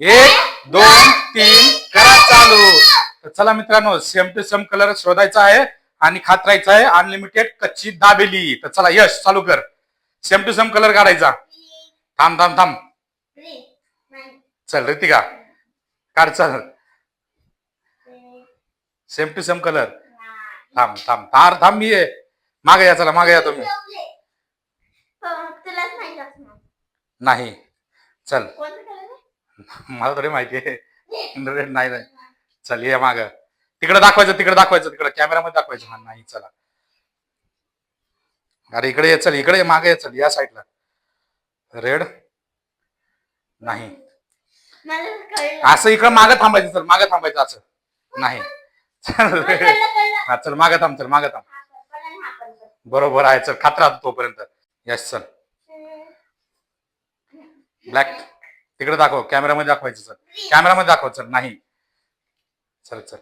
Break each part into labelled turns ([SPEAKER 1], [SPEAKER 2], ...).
[SPEAKER 1] एक दोन तीन करा चालू. तर चला मित्रांनो सेम टू सेम कलर शोधायचा आहे आणि खात राहायचा आहे. अनलिमिटेड कच्ची दाबेली. तर चला यश चालू कर. सेम टू सेम कलर काढायचा. थांब थांब थांब. चल रितिका. काढ चल. सेम टू सेम कलर थांब थांब. थार थांब मी ये. मागे या चला मागे या तुम्ही. नाही. चल. मला थोडी माहिती आहे. रेड नाही नाही. चल ये माग. तिकडे दाखवायचं तिकडे दाखवायचं तिकडे. कॅमेरामध्ये दाखवायचं. हा नाही चला. अरे इकडे ये चल इकडे मागे ये चल या साईडला. रेड? नाही.
[SPEAKER 2] मला कळलं.
[SPEAKER 1] असं इकडे मागं थांबायचं चल मागं थांबायचं असं. नाही. चल
[SPEAKER 2] मला कळलं कळलं.
[SPEAKER 1] हा चल मागं थांब चल मागं थांब.
[SPEAKER 2] हा आणि हा.
[SPEAKER 1] बरोबर आहे चल खात राहतो तोपर्यंत. यस चल. ब्लॅक तिकडे दाखव कॅमेरामध्ये दाखवायचं चल कॅमेरामध्ये दाखव चल नाही. चल चल.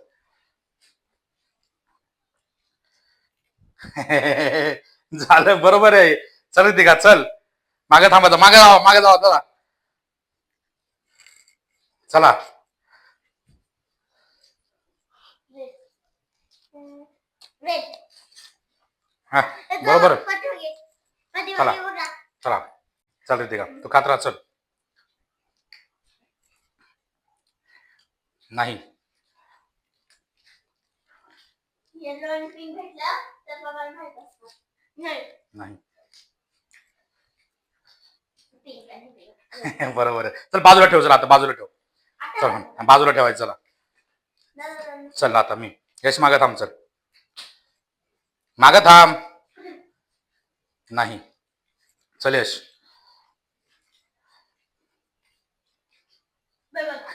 [SPEAKER 1] झालं बरोबर आहे. चल तिघा चल. मागे थांबायचं मागे जावा मागे जावा चला चला. हा बरोबर
[SPEAKER 2] तो
[SPEAKER 1] चला. चला. चल तू खात राहा चल. नाही.
[SPEAKER 2] Yellow आणि pink भेटलं तर बाबाला माहीत असणार. नाही. आणि.
[SPEAKER 1] बरोबर आहे. चल बाजूला ठेव चल आता बाजूला ठेव.
[SPEAKER 2] आता
[SPEAKER 1] चल हा, बाजूला ठेवायचं चला. चल आता मी. यश मागं थांब चल. मागं थांब. नाही. चल यश.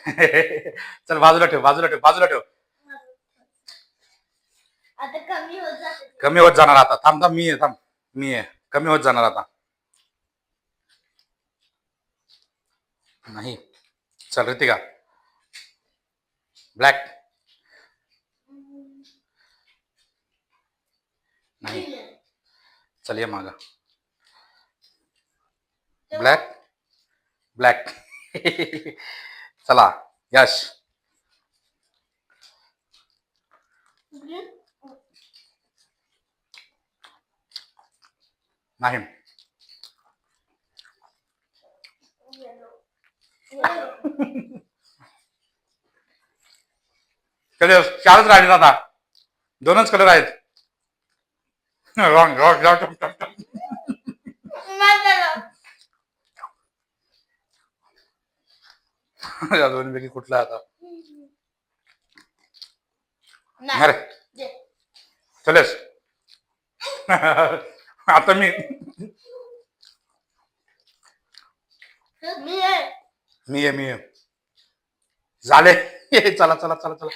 [SPEAKER 1] चल बाजूला ठेव बाजूला ठेव बाजूला ठेव.
[SPEAKER 2] आता कमी होत जाते.
[SPEAKER 1] कमी होत जाणार आता. थांब थांब मी आहे थांब. मी आहे कमी होत जाणार आता. नाही. चल रितिका. ब्लॅक नाही. चल ये मागा. ब्लॅक ब्लॅक चला यश. नाही. कलर चारच राहिले आता. दोनच कलर आहेत. रॉंग रॉंग रॉंग या दोन पैकी कुठला आता. अरे. चलेस आता मी
[SPEAKER 2] मी आहे.
[SPEAKER 1] मी आहे मी आहे झाले चला चला चला चला